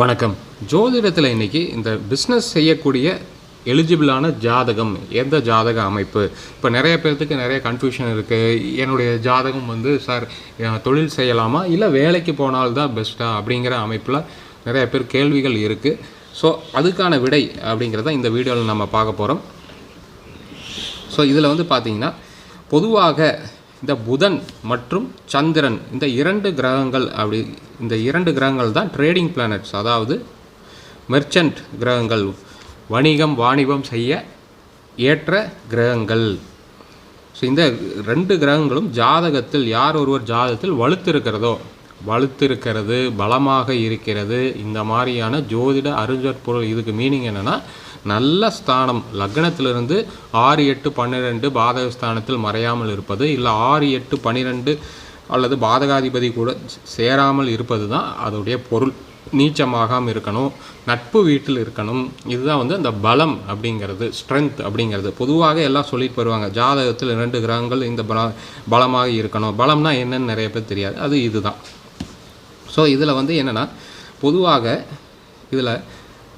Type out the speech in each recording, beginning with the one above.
வணக்கம். ஜோதிடத்தில் இன்னைக்கு இந்த பிஸ்னஸ் செய்யக்கூடிய எலிஜிபிளான ஜாதகம் எந்த ஜாதக அமைப்பு? இப்போ நிறைய பேர்த்துக்கு நிறைய கன்ஃபியூஷன் இருக்குது என்னுடைய ஜாதகம் வந்து சார் தொழில் செய்யலாமா? இல்லை வேலைக்கு போனால்தான் பெஸ்ட்டா அப்படிங்கிற அமைப்பில் நிறைய பேர் கேள்விகள் இருக்குது ஸோ அதுக்கான விடை அப்படிங்கிறத இந்த வீடியோவில் நம்ம பார்க்க போகிறோம் ஸோ இதில் வந்து பார்த்திங்கன்னா பொதுவாக இந்த புதன் மற்றும் சந்திரன் இந்த இரண்டு கிரகங்கள் அப்படி இந்த இரண்டு கிரகங்கள் தான் ட்ரேடிங் பிளானட்ஸ் அதாவது மெர்ச்சன்ட் கிரகங்கள். வணிகம் வாணிபம் செய்ய ஏற்ற கிரகங்கள். ஸோ இந்த ரெண்டு கிரகங்களும் ஜாதகத்தில் யார் ஒருவர் ஜாதகத்தில் வலுத்திருக்கிறதோ வலுத்திருக்கிறது பலமாக இருக்கிறது இந்த மாதிரியான ஜோதிட அறிஞர் பொருள் இதுக்கு மீனிங் என்னென்னா நல்ல ஸ்தானம். லக்னத்திலிருந்து ஆறு எட்டு பன்னிரெண்டு பாதக ஸ்தானத்தில் மறையாமல் இருப்பது இல்லை ஆறு எட்டு பன்னிரெண்டு அல்லது பாதகாதிபதி கூட சேராமல் இருப்பது தான் அதோடைய பொருள். நீச்சமாகாமல் இருக்கணும் நட்பு வீட்டில் இருக்கணும் இதுதான் வந்து அந்த பலம் அப்படிங்கிறது ஸ்ட்ரென்த் அப்படிங்கிறது. பொதுவாக எல்லாம் சொல்லிட்டு வருவாங்க ஜாதகத்தில் ரெண்டு கிரகங்கள் இந்த பல பலமாக இருக்கணும். பலம்னா என்னன்னு நிறைய பேர் தெரியாது அது இதுதான். ஸோ இதில் வந்து என்னென்னா பொதுவாக இதில்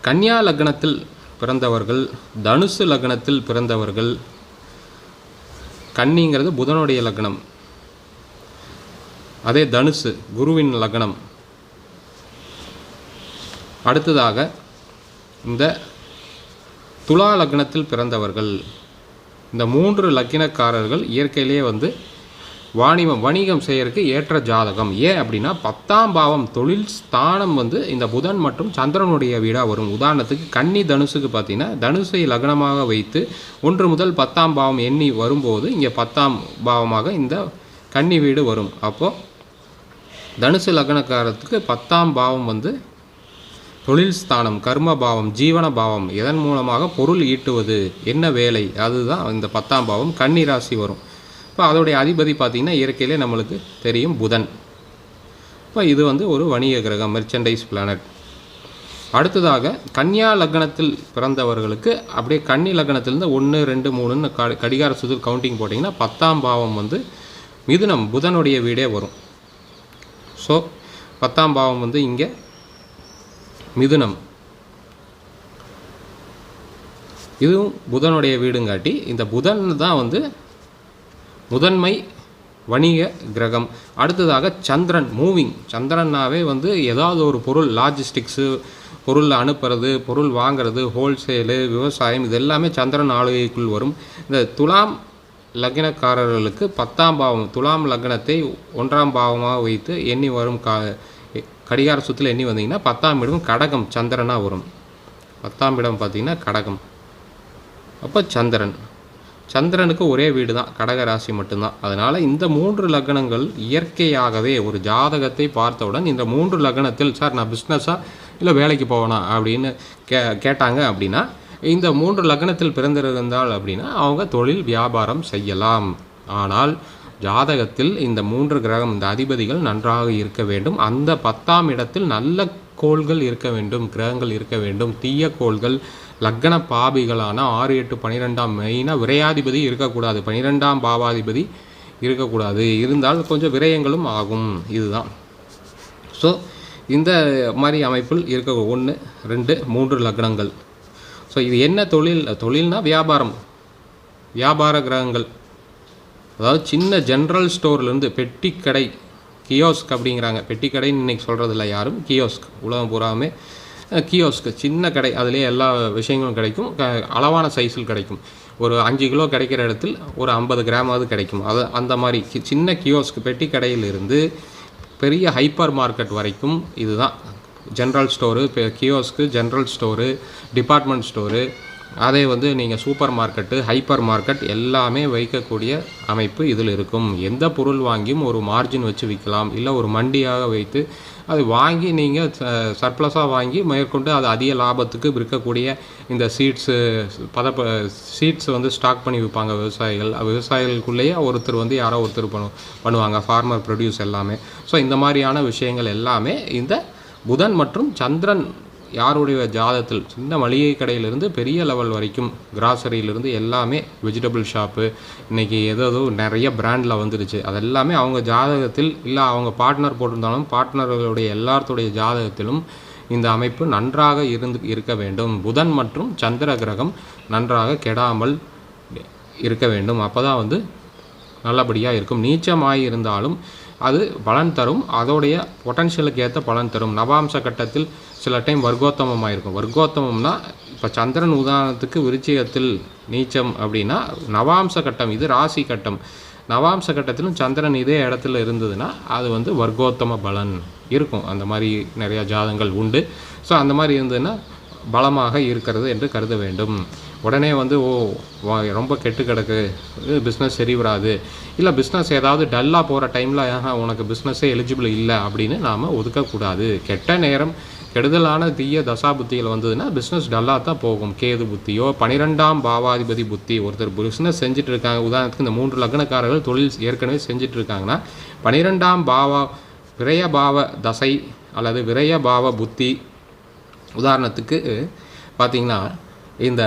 கன்னியா லக்னத்தில் பிறந்தவர்கள் தனுசு லக்னத்தில் பிறந்தவர்கள் கன்னிங்கிறது புதனுடைய லக்னம். அதே தனுசு குருவின் லக்னம். அடுத்ததாக இந்த துலா லக்னத்தில் பிறந்தவர்கள் இந்த மூன்று லக்கினக்காரர்கள் இயற்கையிலேயே வந்து வாணிபம் வணிகம் செய்யறதுக்கு ஏற்ற ஜாதகம். ஏன் அப்படின்னா பத்தாம் பாவம் தொழில் ஸ்தானம் வந்து இந்த புதன் மற்றும் சந்திரனுடைய வீடாக வரும். உதாரணத்துக்கு கன்னி தனுசுக்கு பார்த்தீங்கன்னா தனுசை லக்னமாக வைத்து ஒன்று முதல் பத்தாம் பாவம் எண்ணி வரும்போது இங்கே பத்தாம் பாவமாக இந்த கன்னி வீடு வரும். அப்போது தனுசு லக்னக்காரத்துக்கு பத்தாம் பாவம் வந்து தொழில் ஸ்தானம் கர்ம பாவம் ஜீவன பாவம் இதன் மூலமாக பொருள் ஈட்டுவது என்ன வேலை? அதுதான் இந்த பத்தாம் பாவம். கன்னி ராசி வரும். இப்போ அதோடைய அதிபதி பார்த்திங்கன்னா இயற்கையிலே நம்மளுக்கு தெரியும் புதன். இப்போ இது வந்து ஒரு வணிக கிரகம் மெர்ச்சன்டைஸ் பிளானட் அடுத்ததாக கன்னியா லக்னத்தில் பிறந்தவர்களுக்கு அப்படியே கன்னி லக்னத்திலேருந்து ஒன்று ரெண்டு மூணுன்னு க கடிகார சுதில் கவுண்டிங் போட்டிங்கன்னா பத்தாம் பாவம் வந்து மிதுனம் புதனுடைய வீடே வரும். ஸோ பத்தாம் பாவம் வந்து இங்கே மிதுனம். இதுவும் புதனுடைய வீடுங்காட்டி இந்த புதன் தான் வந்து முதன்மை வணிக கிரகம். அடுத்ததாக சந்திரன் மூவிங். சந்திரனாவே வந்து ஏதாவது ஒரு பொருள் லாஜிஸ்டிக்ஸு பொருள் அனுப்புறது பொருள் வாங்குறது ஹோல்சேலு விவசாயம் இது எல்லாமே சந்திரன் ஆளுகைக்குள் வரும். இந்த துலாம் லக்னக்காரர்களுக்கு பத்தாம் பாவம் துலாம் லக்னத்தை ஒன்றாம் பாவமாக வைத்து எண்ணி வரும் கா கடிகார சுற்றில் எண்ணி வந்தீங்கன்னா பத்தாம் இடம் கடகம் சந்திரனாக வரும். பத்தாம் இடம் பார்த்தீங்கன்னா கடகம். அப்போ சந்திரன். சந்திரனுக்கு ஒரே வீடு தான் கடக ராசி மட்டும்தான். அதனால் இந்த மூன்று லக்னங்கள் இயற்கையாகவே ஒரு ஜாதகத்தை பார்த்தவுடன் இந்த மூன்று லக்னத்தில் சார் நான் பிஸ்னஸாக இல்லை வேலைக்கு போவேனா? அப்படின்னு கே கேட்டாங்க அப்படின்னா இந்த மூன்று லக்னத்தில் பிறந்திருந்தால் அப்படின்னா அவங்க தொழில் வியாபாரம் செய்யலாம். ஆனால் ஜாதகத்தில் இந்த மூன்று கிரகம் இந்த அதிபதிகள் நன்றாக இருக்க வேண்டும். அந்த பத்தாம் இடத்தில் நல்ல கோள்கள் இருக்க வேண்டும் கிரகங்கள் இருக்க வேண்டும் தீய கோள்கள் லக்ன பாபிகளான ஆறு எட்டு பன்னிரெண்டாம் மெயினாக விரையாதிபதி இருக்கக்கூடாது. பன்னிரெண்டாம் பாவாதிபதி இருக்கக்கூடாது. இருந்தால் கொஞ்சம் விரயங்களும் ஆகும். இதுதான். ஸோ இந்த மாதிரி அமைப்பில் இருக்க ஒன்று ரெண்டு மூன்று லக்னங்கள். ஸோ இது என்ன தொழில்? தொழில்னா வியாபாரம். வியாபார கிரகங்கள். அதாவது சின்ன ஜென்ரல் ஸ்டோர்லேருந்து பெட்டி கடை கியோஸ்க் அப்படிங்கிறாங்க. பெட்டி கடைன்னு இன்றைக்கி சொல்கிறதில்ல யாரும். கியோஸ்க் உலகம் பூராமே கியோஸ்க்கு சின்ன கடை அதுலேயே எல்லா விஷயங்களும் கிடைக்கும். க- அளவான சைஸில் கிடைக்கும். ஒரு அஞ்சு கிலோ கிடைக்கிற இடத்தில் ஒரு ஐம்பது கிராமாவது கிடைக்கும். அது அந்த மாதிரி கி- சின்ன கியோஸ்க் பெட்டி கடையிலிருந்து பெரிய ஹைப்பர் மார்க்கெட் வரைக்கும் இதுதான். ஜென்ரல் ஸ்டோரு இப்போ கியோஸ்க்கு ஜென்ரல் ஸ்டோரு டிபார்ட்மெண்ட் ஸ்டோரு அதே வந்து நீங்கள் சூப்பர் மார்க்கெட்டு ஹைப்பர் மார்க்கெட் எல்லாமே வைக்கக்கூடிய அமைப்பு இதில் இருக்கும். எந்த பொருள் வாங்கியும் ஒரு மார்ஜின் வச்சு விற்கலாம். இல்லை ஒரு மண்டியாக வைத்து அது வாங்கி நீங்கள் சர்ப்ளஸாக வாங்கி மேற்கொண்டு அது அதிக லாபத்துக்கு விற்கக்கூடிய இந்த சீட்ஸு பதப்ப சீட்ஸ் வந்து ஸ்டாக் பண்ணி விற்பாங்க விவசாயிகள். விவசாயிகளுக்குள்ளேயே ஒருத்தர் வந்து யாரோ ஒருத்தர் பண்ணு பண்ணுவாங்க ஃபார்மர் ப்ரொடியூஸ் எல்லாமே. ஸோ இந்த மாதிரியான விஷயங்கள் எல்லாமே இந்த புதன் மற்றும் சந்திரன் யாருடைய ஜாதத்தில் சின்ன மளிகை கடையிலிருந்து பெரிய லெவல் வரைக்கும் கிராசரியிலிருந்து எல்லாமே வெஜிடபிள் ஷாப்பு இன்றைக்கி ஏதோ நிறைய பிராண்டில் வந்துருச்சு அதெல்லாமே அவங்க ஜாதகத்தில் இல்லை அவங்க பார்ட்னர் போட்டிருந்தாலும் பார்ட்னர்களுடைய எல்லாத்துடைய ஜாதகத்திலும் இந்த அமைப்பு நன்றாக இருந்து இருக்க வேண்டும். புதன் மற்றும் சந்திர கிரகம் நன்றாக கெடாமல் இருக்க வேண்டும். அப்போ தான் வந்து நல்லபடியாக இருக்கும். நீச்சமாக இருந்தாலும் அது பலன் தரும். அதோடைய பொட்டன்ஷியலுக்கு ஏற்ற பலன் தரும். நவாம்ச கட்டத்தில் சில டைம் வர்க்கோத்தமமாக இருக்கும் வர்க்கோத்தமம்னா இப்போ சந்திரன் உதாரணத்துக்கு விருச்சிகத்தில் நீச்சம் அப்படின்னா நவாம்ச கட்டம் இது ராசி கட்டம். நவாம்ச கட்டத்திலும் சந்திரன் இதே இடத்துல இருந்ததுன்னா அது வந்து வர்க்கோத்தம பலன் இருக்கும். அந்த மாதிரி நிறையா ஜாதங்கள் உண்டு. ஸோ அந்த மாதிரி இருந்ததுன்னா பலமாக இருக்கிறது என்று கருத வேண்டும். உடனே வந்து ஓ வா ரொம்ப கெட்டு கிடக்கு. பிஸ்னஸ் சரி வராது. இல்லை பிஸ்னஸ் ஏதாவது டல்லாக போகிற டைமில் உனக்கு பிஸ்னஸே எலிஜிபிள் இல்லை அப்படின்னு நாம் ஒதுக்கக்கூடாது. கெட்ட நேரம் கெடுதலான தீய தசா புத்திகள் வந்ததுன்னா பிஸ்னஸ் டல்லாக தான் போகும். கேது புத்தியோ பனிரெண்டாம் பாவாதிபதி புத்தி. ஒருத்தர் பிஸ்னஸ் செஞ்சுட்டு இருக்காங்க. உதாரணத்துக்கு இந்த மூன்று லக்னக்காரர்கள் தொழில் ஏற்கனவே செஞ்சுட்டு இருக்காங்கன்னா பனிரெண்டாம் பாவா விரயபாவ தசை அல்லது விரயபாவ புத்தி. உதாரணத்துக்கு பார்த்தீங்கன்னா இந்த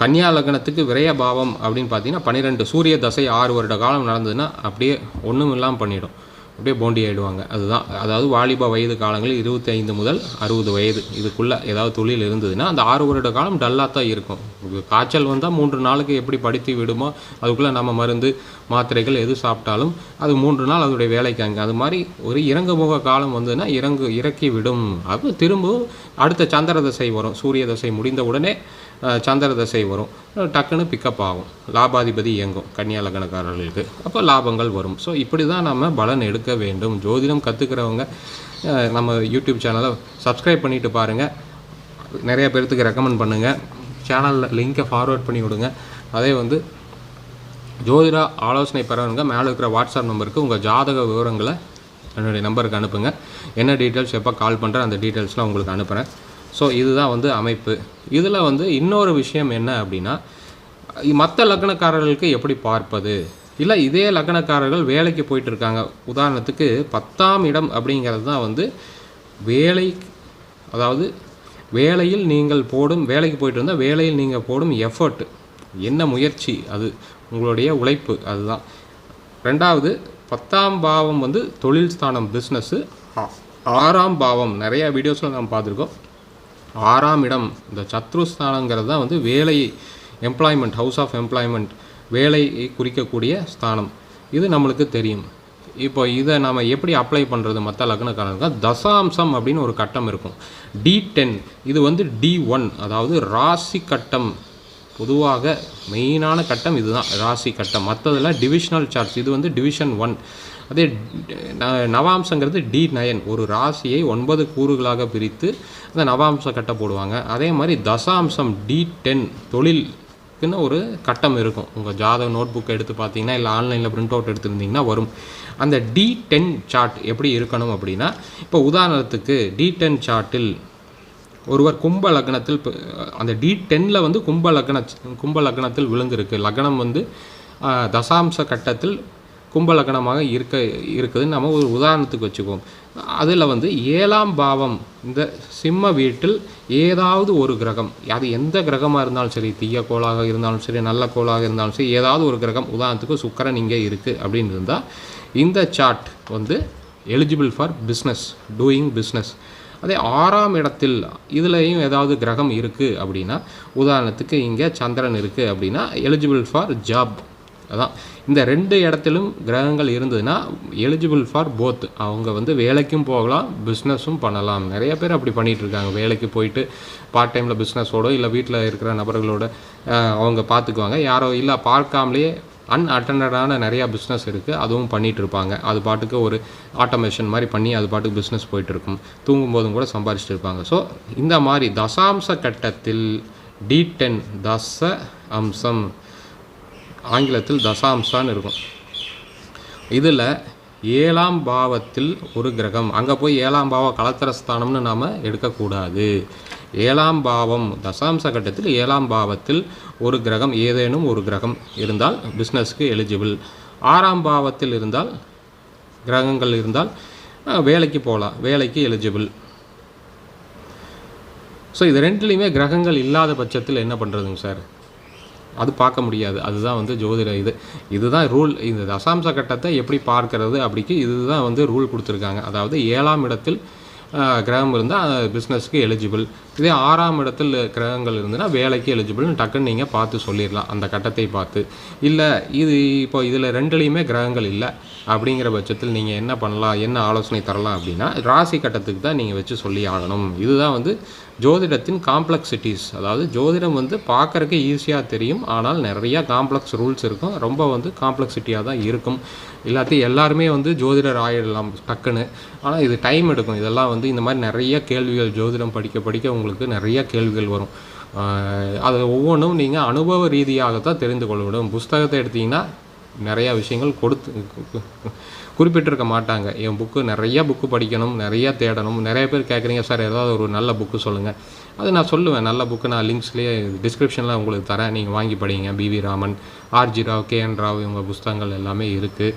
கன்னியா லக்னத்துக்கு விரயபாவம் அப்படின்னு பார்த்தீங்கன்னா பன்னிரெண்டு சூரிய தசை ஆறு வருட காலம் நடந்ததுன்னா அப்படியே ஒன்றும் இல்லாமல் பண்ணிடும். அப்படியே போண்டி ஆயிடுவாங்க. அதுதான். அதாவது வாலிப வயது காலங்களில் இருபத்தி ஐந்து முதல் அறுபது வயது இதுக்குள்ளே ஏதாவது தொழில் இருந்ததுன்னா அந்த ஆறு வருட காலம் டல்லாக தான் இருக்கும். காய்ச்சல் வந்தால் மூன்று நாளுக்கு எப்படி படித்து விடுமோ அதுக்குள்ளே நம்ம மருந்து மாத்திரைகள் எது சாப்பிட்டாலும் அது மூன்று நாள் அதோடைய வேலைக்கு அங்கே. அது மாதிரி ஒரு இறங்குமுக காலம் வந்ததுன்னா இறங்கு இறக்கி விடும். அது திரும்பவும் அடுத்த சந்திர தசை வரும். சூரிய தசை முடிந்த உடனே சந்திர தசை வரும். டக்குன்னு பிக்கப் ஆகும். லாபாதிபதி இயங்கும் கன்னியா லக்னக்காரர்களுக்கு. அப்போ லாபங்கள் வரும். ஸோ இப்படி தான் நம்ம பலன் எடுக்க வேண்டும். ஜோதிடம் கற்றுக்கிறவங்க நம்ம யூடியூப் சேனலை சப்ஸ்கிரைப் பண்ணிட்டு பாருங்கள் நிறைய பேர்த்துக்கு ரெக்கமெண்ட் பண்ணுங்கள் சேனலில் லிங்கை ஃபார்வேர்ட் பண்ணி விடுங்க. அதே வந்து ஜோதிட ஆலோசனை பெறவங்க மேலே இருக்கிற வாட்ஸ்அப் நம்பருக்கு உங்கள் ஜாதக விவரங்களை என்னுடைய நம்பருக்கு அனுப்புங்க. என்ன டீட்டெயில்ஸ் எப்போ கால் பண்ணுறேன் அந்த டீட்டெயில்ஸ்லாம் உங்களுக்கு அனுப்புகிறேன் ஸோ இதுதான் வந்து அமைப்பு. இதில் வந்து இன்னொரு விஷயம் என்ன அப்படின்னா மற்ற லக்னக்காரர்களுக்கு எப்படி பார்ப்பது? இல்லை இதே லக்னக்காரர்கள் வேலைக்கு போயிட்டு இருக்காங்க. உதாரணத்துக்கு பத்தாம் இடம் அப்படிங்கிறது தான் வந்து வேலை அதாவது வேலையில் நீங்கள் போடும் வேலைக்கு போயிட்டு இருந்தால் வேலையில் நீங்கள் போடும் எஃபர்ட் என்ன முயற்சி? அது உங்களுடைய உழைப்பு அதுதான். ரெண்டாவது பத்தாம் பாவம் வந்து தொழில் ஸ்தானம் பிஸ்னஸ்ஸு ஆறாம் பாவம் நிறைய வீடியோஸில் நம்ம பார்த்துருக்கோம். ஆறாம் இடம் இந்த சத்ருஸ்தானங்கிறது தான் வந்து வேலை எம்ப்ளாய்மெண்ட் ஹவுஸ் ஆஃப் எம்ப்ளாய்மெண்ட் வேலையை குறிக்கக்கூடிய ஸ்தானம். இது நம்மளுக்கு தெரியும். இப்போ இதை நம்ம எப்படி அப்ளை பண்ணுறது மற்ற லக்னக்காரங்க தசாம்சம் அப்படின்னு ஒரு கட்டம் இருக்கும். டி டென் இது வந்து டி ஒன் அதாவது ராசி கட்டம். பொதுவாக மெயினான கட்டம் இதுதான் ராசி கட்டம். மற்றதெல்லாம் டிவிஷனல் சார்ட்ஸ் இது வந்து டிவிஷன் ஒன் அதே ந- நவாம்சங்கிறது டி நயன் ஒரு ராசியை ஒன்பது கூறுகளாக பிரித்து அந்த நவாம்ச கட்டை போடுவாங்க. அதே மாதிரி தசாம்சம் டி டென் தொழிலுக்குன்னு ஒரு கட்டம் இருக்கும். உங்கள் ஜாதக நோட் புக் எடுத்து பார்த்தீங்கன்னா இல்லை ஆன்லைனில் பிரிண்ட் அவுட் எடுத்துருந்தீங்கன்னா வரும். அந்த டி டென் சார்ட் எப்படி இருக்கணும் அப்படின்னா இப்போ உதாரணத்துக்கு டி டென் சார்ட்டில் ஒருவர் கும்ப லக்னத்தில் அந்த டி டென்னில் வந்து கும்ப லக்ன கும்ப லக்னத்தில் விழுந்திருக்கு. லக்னம் வந்து தசாம்ச கட்டத்தில் கும்ப லக்னமாக இருக்க இருக்குதுன்னு நம்ம ஒரு உதாரணத்துக்கு வச்சுக்குவோம். அதில் வந்து ஏழாம் பாவம் இந்த சிம்ம வீட்டில் ஏதாவது ஒரு கிரகம் அது எந்த கிரகமாக இருந்தாலும் சரி தீய கோளாக இருந்தாலும் சரி நல்ல கோளாக இருந்தாலும் சரி ஏதாவது ஒரு கிரகம் உதாரணத்துக்கு சுக்கரன் இங்கே இருக்குது அப்படின்னு இருந்தால் இந்த சார்ட் வந்து eligible for business doing business அதே ஆறாம் இடத்தில் இதுலேயும் ஏதாவது கிரகம் இருக்குது அப்படின்னா உதாரணத்துக்கு இங்கே சந்திரன் இருக்குது அப்படின்னா எலிஜிபிள் ஃபார் ஜாப் அதான். இந்த ரெண்டு இடத்திலும் கிரகங்கள் இருந்ததுன்னா எலிஜிபிள் ஃபார் போத் அவங்க வந்து வேலைக்கும் போகலாம் பிஸ்னஸும் பண்ணலாம். நிறைய பேர் அப்படி பண்ணிகிட்ருக்காங்க இருக்காங்க. வேலைக்கு போயிட்டு பார்ட் டைமில் பிஸ்னஸோட இல்லை வீட்டில் இருக்கிற நபர்களோட அவங்க பார்த்துக்குவாங்க. யாரோ இல்லை பார்க்காமலேயே அன்அட்டண்டடான நிறையா பிஸ்னஸ் இருக்குது அதுவும் பண்ணிகிட்டு இருப்பாங்க. அது பாட்டுக்கு ஒரு ஆட்டோமேஷன் மாதிரி பண்ணி அது பாட்டுக்கு பிஸ்னஸ் போயிட்டு இருக்கும். தூங்கும்போதும் கூட சம்பாரிச்சிட்டு இருப்பாங்க. ஸோ இந்த மாதிரி தசாம்ச கட்டத்தில் டி டென் தச அம்சம் ஆங்கிலத்தில் தசாம்சான்னு இருக்கும். இதில் ஏழாம் பாவத்தில் ஒரு கிரகம். அங்கே போய் ஏழாம் பாவம் கலத்தரஸ்தானம்னு நாம் எடுக்கக்கூடாது. ஏழாம் பாவம் தசாம்ச கட்டத்தில் ஏழாம் பாவத்தில் ஒரு கிரகம் ஏதேனும் ஒரு கிரகம் இருந்தால் பிஸ்னஸ்க்கு எலிஜிபிள் ஆறாம் பாவத்தில் இருந்தால் கிரகங்கள் இருந்தால் வேலைக்கு போகலாம் வேலைக்கு எலிஜிபிள் ஸோ இது ரெண்டுலேயுமே கிரகங்கள் இல்லாத பட்சத்தில் என்ன பண்ணுறதுங்க சார்? அது பார்க்க முடியாது. அதுதான் வந்து ஜோதிட இது. இதுதான் ரூல் இந்த தசாம்ச கட்டத்தை எப்படி பார்க்கறது அப்படிக்கு இதுதான் வந்து ரூல் கொடுத்துருக்காங்க. அதாவது ஏழாம் இடத்தில் கிரகம் இருந்தால் பிஸ்னஸ்க்கு எலிஜிபிள் இதே ஆறாம் இடத்தில் கிரகங்கள் இருந்ததுன்னா வேலைக்கு எலிஜிபிள்னு டக்குன்னு நீங்கள் பார்த்து சொல்லிடலாம். அந்த கட்டத்தை பார்த்து. இல்லை இது இப்போ இதில் ரெண்டுலேயுமே கிரகங்கள் இல்லை அப்படிங்கிற பட்சத்தில் நீங்கள் என்ன பண்ணலாம் என்ன ஆலோசனை தரலாம் அப்படின்னா ராசி கட்டத்துக்கு தான் நீங்கள் வச்சு சொல்லி ஆகணும். இதுதான் வந்து ஜோதிடத்தின் காம்ப்ளெக்சிட்டிஸ் அதாவது ஜோதிடம் வந்து பார்க்குறக்கு ஈஸியாக தெரியும். ஆனால் நிறையா காம்ப்ளெக்ஸ் ரூல்ஸ் இருக்கும். ரொம்ப வந்து காம்ப்ளெக்சிட்டியாக தான் இருக்கும். எல்லாத்தையும் எல்லாருமே வந்து ஜோதிடர் ஆயிடலாம் டக்குன்னு. ஆனால் இது டைம் எடுக்கும். இதெல்லாம் வந்து இந்த மாதிரி நிறைய கேள்விகள் ஜோதிடம் படிக்க படிக்க உங்களுக்கு நிறைய கேள்விகள் வரும். அது ஒவ்வொன்றும் நீங்கள் அனுபவ ரீதியாக தான் தெரிந்து கொள்ள விடும் புஸ்தகத்தை எடுத்தீங்கன்னா நிறையா விஷயங்கள் கொடுத்து குறிப்பிட்டிருக்க மாட்டாங்க. என் புக்கு நிறைய புக்கு படிக்கணும் நிறையா தேடணும். நிறைய பேர் கேட்குறீங்க சார் ஏதாவது ஒரு நல்ல புக்கு சொல்லுங்கள் அது நான் சொல்லுவேன். நல்ல புக்கு நான் லிங்க்ஸ்லேயே டிஸ்கிரிப்ஷனில் உங்களுக்கு தரேன். நீங்கள் வாங்கி படிங்க. PV Raman RJ Rao K N Rao இவங்க புஸ்தகங்கள் எல்லாமே இருக்குது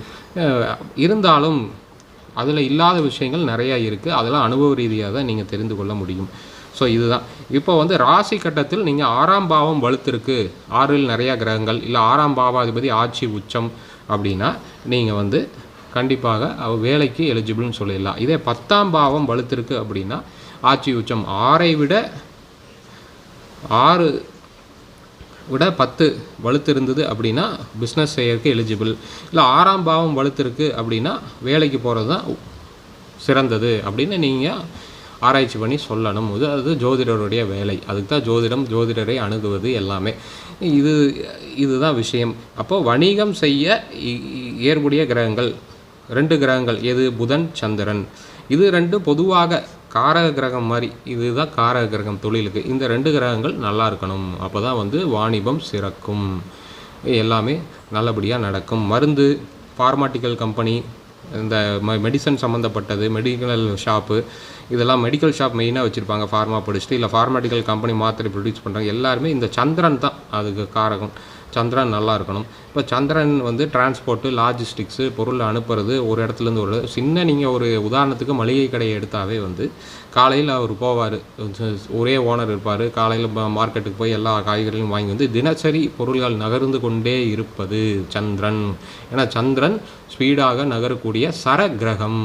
இருந்தாலும் அதில் இல்லாத விஷயங்கள் நிறையா இருக்குது அதெல்லாம் அனுபவ ரீதியாக தான் நீங்கள் தெரிந்து கொள்ள முடியும். ஸோ இதுதான். இப்போ வந்து ராசி கட்டத்தில் நீங்கள் ஆறாம் பாவம் வலுத்திருக்கு. ஆறில் நிறையா கிரகங்கள் இல்லை ஆறாம் பாவாதிபதி ஆட்சி உச்சம் அப்படின்னா நீங்கள் வந்து கண்டிப்பாக அவ வேலைக்கு எலிஜிபிள்னு சொல்லிடலாம். இதே பத்தாம் பாவம் வலுத்திருக்கு அப்படின்னா ஆட்சி உச்சம் ஆறை விட ஆறு விட பத்து வலுத்து இருந்தது அப்படின்னா பிஸ்னஸ் செய்யறதுக்கு எலிஜிபிள் இல்லை ஆறாம் பாவம் வலுத்திருக்கு அப்படின்னா வேலைக்கு போகிறது தான் சிறந்தது அப்படின்னு நீங்கள் ஆராய்ச்சி பண்ணி சொல்லணும். இது அது ஜோதிடருடைய வேலை. அதுக்கு தான் ஜோதிடம் ஜோதிடரை அணுகுவது எல்லாமே. இது இதுதான் விஷயம். அப்போது வணிகம் செய்ய இ- ஏற்புடைய கிரகங்கள். ரெண்டு கிரகங்கள். எது? புதன் சந்திரன். இது ரெண்டு பொதுவாக காரக கிரகம் மாதிரி. இதுதான் காரக கிரகம் தொழிலுக்கு. இந்த ரெண்டு கிரகங்கள் நல்லா இருக்கணும். அப்போ தான் வந்து வாணிபம் சிறக்கும். எல்லாமே நல்லபடியாக நடக்கும். மருந்து ஃபார்மாட்டிக்கல் கம்பெனி இந்த ம மெடிசன் சம்மந்தப்பட்டது மெடிக்கல் ஷாப்பு இதெல்லாம் மெடிக்கல் ஷாப் மெயினாக வச்சுருப்பாங்க ஃபார்மா படிச்சுட்டு இல்லை ஃபார்மாட்டிக்கல் கம்பெனி மாத்திரை ப்ரொடியூஸ் பண்ணுறாங்க எல்லாருமே இந்த சந்திரன் தான் அதுக்கு காரகம். சந்திரன் நல்லா இருக்கணும். இப்போ சந்திரன் வந்து டிரான்ஸ்போர்ட்டு லாஜிஸ்டிக்ஸு பொருள் அனுப்புறது ஒரு இடத்துலேருந்து ஒரு சின்ன நீங்கள் ஒரு உதாரணத்துக்கு மளிகை கடையை எடுத்தாவே வந்து காலையில் அவர் போவார். ஒரே ஓனர் இருப்பார். காலையில் மார்க்கெட்டுக்கு போய் எல்லா காய்கறிகளும் வாங்கி வந்து தினசரி பொருள்கள் நகர்ந்து கொண்டே இருப்பது சந்திரன். ஏன்னா சந்திரன் ஸ்பீடாக நகரக்கூடிய சர கிரகம்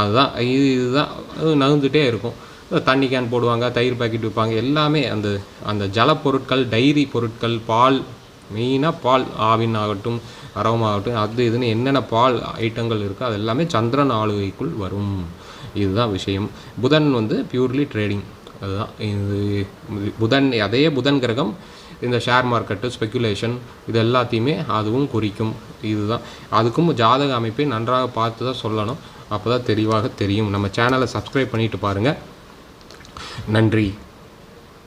அதுதான் இது இதுதான் அது நகர்ந்துட்டே இருக்கும். தண்ணி கேன் போடுவாங்க தயிர் பாக்கெட் விற்பாங்க. எல்லாமே அந்த அந்த ஜல பொருட்கள் டைரி பொருட்கள் பால் மெயினாக பால் ஆவின் ஆகட்டும் அரவம் ஆகட்டும் அது இதுன்னு என்னென்ன பால் ஐட்டங்கள் இருக்கோ அது எல்லாமே சந்திரன் ஆளுகைக்குள் வரும். இதுதான் விஷயம். புதன் வந்து பியூர்லி ட்ரேடிங் அதுதான். இது புதன் அதே புதன் கிரகம் இந்த ஷேர் மார்க்கெட்டு ஸ்பெக்குலேஷன் இது எல்லாத்தையுமே அதுவும் குறிக்கும். இதுதான். அதுக்கும் ஜாதக அமைப்பை நன்றாக பார்த்து தான் சொல்லணும். அப்போ தான் தெளிவாக தெரியும். நம்ம சேனலை சப்ஸ்கிரைப் பண்ணிட்டு பாருங்கள் நன்றி.